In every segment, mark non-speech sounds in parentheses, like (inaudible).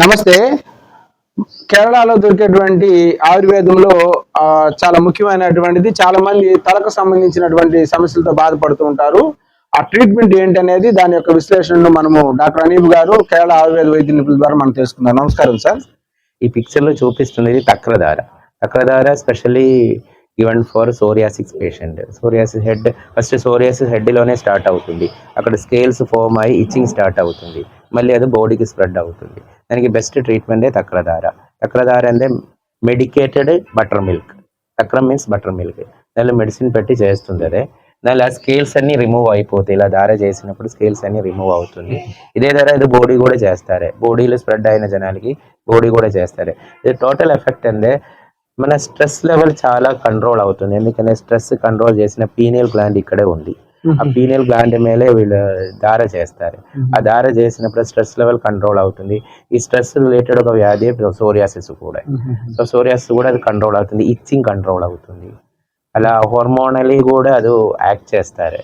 నమస్తే. కేరళలో దొరికేటువంటి ఆయుర్వేదంలో చాలా ముఖ్యమైనటువంటిది చాలా మంది తలకు సంబంధించినటువంటి సమస్యలతో బాధపడుతూ ఉంటారు. ఆ ట్రీట్మెంట్ ఏంటనేది దాని యొక్క విశ్లేషణను మనము డాక్టర్ అనీబ్ గారు కేరళ ఆయుర్వేద వైద్య నిపుణుల ద్వారా మనం తెలుసుకుందాం. నమస్కారం సార్. ఈ పిక్చర్లో చూపిస్తున్నది takradhara. Takradhara specially even for psoriatics patient psoriasis head first psoriasis హెడ్లోనే start అవుతుంది. అక్కడ స్కేల్స్ ఫామ్ అయ్యి ఇచ్చింగ్ స్టార్ట్ అవుతుంది. మళ్ళీ అది బాడీకి స్ప్రెడ్ అవుతుంది. దానికి బెస్ట్ ట్రీట్మెంటే తక్రధార. తక్రధార అంటే మెడికేటెడ్ బటర్ మిల్క్ తక్రం మీన్స్ బటర్ మిల్క్ దానిలో మెడిసిన్ పెట్టి చేస్తుంది అదే. దానిలో స్కేల్స్ అన్ని రిమూవ్ అయిపోతాయి. ఇలా ధార చేసినప్పుడు స్కేల్స్ అన్ని రిమూవ్ అవుతుంది. ఇదే ధర ఇది బోడీ కూడా చేస్తారు. బోడీలో స్ప్రెడ్ అయిన జనాలకి బోడీ కూడా చేస్తారు. ఇది టోటల్ ఎఫెక్ట్ అంటే మన స్ట్రెస్ లెవెల్ చాలా కంట్రోల్ అవుతుంది. ఎందుకంటే స్ట్రెస్ కంట్రోల్ చేసిన పీనియల్ గ్లాండ్ ఇక్కడే ఉంది. ఆ పీనియల్ గ్లాండ్ మేలే వీళ్ళు దార చేస్తారు. ఆ దార చేసినప్పుడు స్ట్రెస్ లెవెల్ కంట్రోల్ అవుతుంది. ఈ స్ట్రెస్ రిలేటెడ్ ఒక వ్యాధి సోరియాసిస్ కూడా. సో సోరియాసిస్ కూడా అది కంట్రోల్ అవుతుంది. ఇచ్చింగ్ కంట్రోల్ అవుతుంది. అలా హార్మోనలీ కూడా అది యాక్ట్ చేస్తారు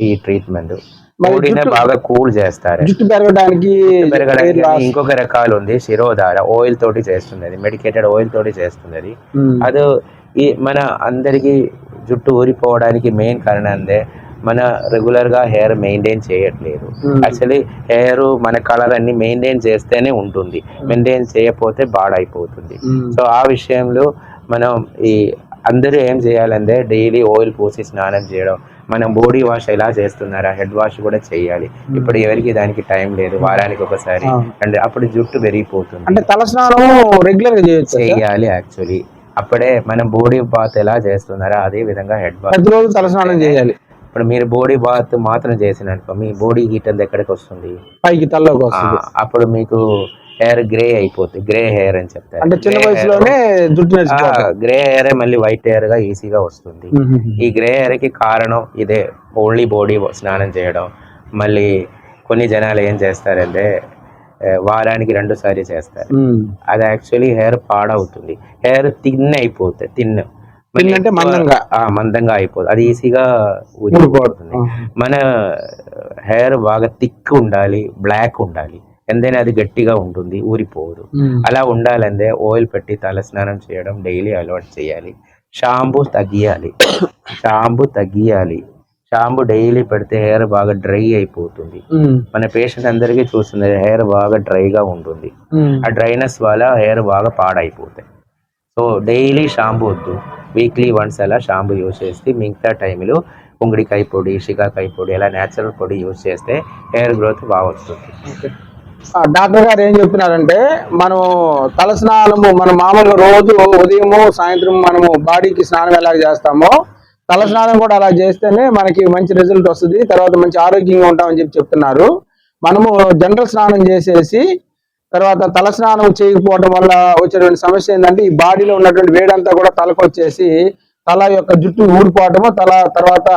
ఈ ట్రీట్మెంట్. బాగా కూల్ చేస్తారు. జుట్టు పెరగడానికి. ఇంకొక రకాలు ఉంది. శిరోధార ఆయిల్ తోటి చేస్తుంది అది మెడికేటెడ్ ఆయిల్ తోటి చేస్తుంది అది ఉమ్. అది ఈ మన అందరికి జుట్టు ఊరిపోవడానికి మెయిన్ కారణం అంటే మన రెగ్యులర్గా హెయిర్ మెయింటైన్ చేయట్లేదు. Hmm. యాక్చువల్లీ హెయిర్ మన కలర్ అన్ని మెయింటైన్ చేస్తేనే ఉంటుంది. మెయింటైన్ చేయకపోతే బాడైపోతుంది. సో ఆ విషయంలో మనం ఈ అందరూ ఏం చేయాలంటే డైలీ ఆయిల్ పోసి స్నానం చేయడం మనం బాడీ వాష్ ఎలా చేస్తున్నారా హెడ్ వాష్ కూడా చేయాలి. ఇప్పుడు ఎవరికి దానికి టైం లేదు వారానికి ఒకసారి. అండ్ అప్పుడు జుట్టు పెరిగిపోతుంది. అంటే తలస్నానం రెగ్యులర్గా చేయాలి యాక్చువల్లీ అప్పుడే మనం బాడీ బాత్ ఎలా చేస్తున్నారో అదే విధంగా హెడ్ బాత్ ప్రతిరోజు తలస్నానం చేయాలి. ఇప్పుడు మీరు బాడీ బాత్ మాత్రం చేసిననుకో మీ బాడీ హీట్ అంతా ఎక్కడికి వస్తుంది? పైకి తలలోకి వస్తుంది. అప్పుడు మీకు హెయిర్ గ్రే అయిపోతుంది గ్రే హెయిర్ అని చెప్తారు. అంటే చిన్న వయసులోనే జుట్టు గ్రే హెయిర్ మళ్ళీ వైట్ హెయిర్గా ఈజీగా వస్తుంది. ఈ గ్రే హెయిర్కి కారణం ఇదే ఓన్లీ బాడీ స్నానం చేయడం. మళ్ళీ కొన్ని జనాలు ఏం చేస్తారంటే వారానికి రెండు సారి చేస్తారు. అది యాక్చువల్లీ హెయిర్ పాడవుతుంది. హెయిర్ తిన్ అయిపోతుంది తిన్ అంటే మందంగా? మందంగా అయిపోతుంది అది ఈజీగా. ఊడిపోతుంది మన హెయిర్ బాగా థిక్ ఉండాలి బ్లాక్ ఉండాలి. ఎంతైనా అది గట్టిగా ఉంటుంది ఊరిపోదు. అలా ఉండాలంటే ఆయిల్ పెట్టి తల స్నానం చేయడం డైలీ అలవాటు చేయాలి. షాంపూ తగ్గియాలి. (coughs) షాంపూ తగ్గియాలి. షాంపూ డైలీ పెడితే హెయిర్ బాగా డ్రై అయిపోతుంది. మన పేషెంట్ అందరికీ చూస్తుంది హెయిర్ బాగా డ్రైగా ఉంటుంది. ఆ డ్రైనెస్ వల్ల హెయిర్ బాగా పాడైపోతాయి. సో డైలీ షాంపూ వద్దు. వీక్లీ వన్స్ అలా షాంపూ యూజ్ చేస్తే మిగతా టైంలో ఉంగిడికాయ పొడి షికాకాయ పొడి అలా న్యాచురల్ పొడి యూజ్ చేస్తే హెయిర్ గ్రోత్ బాగా వస్తుంది. డాక్టర్ గారు ఏం చెప్తున్నారంటే మనం తలస్నానము మనం మామూలుగా రోజు ఉదయము సాయంత్రం మనము బాడీకి స్నానం ఎలా చేస్తామో తలస్నానం కూడా అలా చేస్తేనే మనకి మంచి రిజల్ట్ వస్తుంది. తర్వాత మంచి ఆరోగ్యంగా ఉంటామని చెప్పి చెప్తున్నారు. మనము జనరల్ స్నానం చేసేసి తర్వాత తల స్నానం చేయకపోవడం వల్ల వచ్చేటువంటి సమస్య ఏంటంటే ఈ బాడీలో ఉన్నటువంటి వేడంతా కూడా తలకు వచ్చేసి తల యొక్క జుట్టు ఊడిపోవటము తల తర్వాత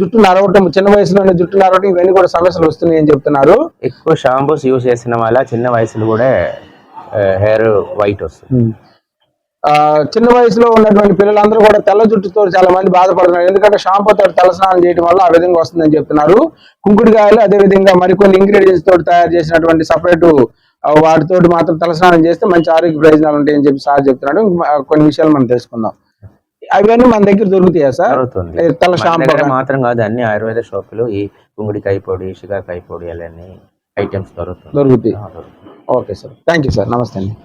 జుట్టు నరవటం చిన్న వయసులోనే జుట్టు నరవటం ఇవన్నీ కూడా సమస్యలు వస్తున్నాయి అని చెప్తున్నారు. ఎక్కువ షాంపూస్ యూజ్ చేసిన వల్ల చిన్న వయసులో కూడా హెయిర్ వైట్ వస్తుంది. చిన్న వయసులో ఉన్నటువంటి పిల్లలందరూ కూడా తెల్ల జుట్టుతో చాలా మంది బాధపడుతున్నారు. ఎందుకంటే షాంపూ తోటి తల స్నానం చేయడం వల్ల ఆ విధంగా వస్తుందని చెప్తున్నారు. కుంకుడుకాయలు అదే విధంగా మరికొన్ని ఇంగ్రీడియంట్స్ తోటి తయారు చేసినటువంటి సపరేట్ వాటితోటి మాత్రం తల స్నానం చేస్తే మంచి ఆరోగ్య ప్రయోజనాలు ఉంటాయని చెప్పి సార్ చెప్తున్నాడు. కొన్ని విషయాలు మనం తెలుసుకుందాం. అవన్నీ మన దగ్గర దొరుకుతాయా సార్? తల షాంపూ మాత్రం కాదు అన్ని ఆయుర్వేద షాపులు ఈ కుంగుడికాయ పొడి షికాకాయ పొడి అలాన్ని ఐటమ్స్ దొరుకుతాయి. ఆ, దొరుకుతుంది. Okay sir. Thank you sir. నమస్తే అండి.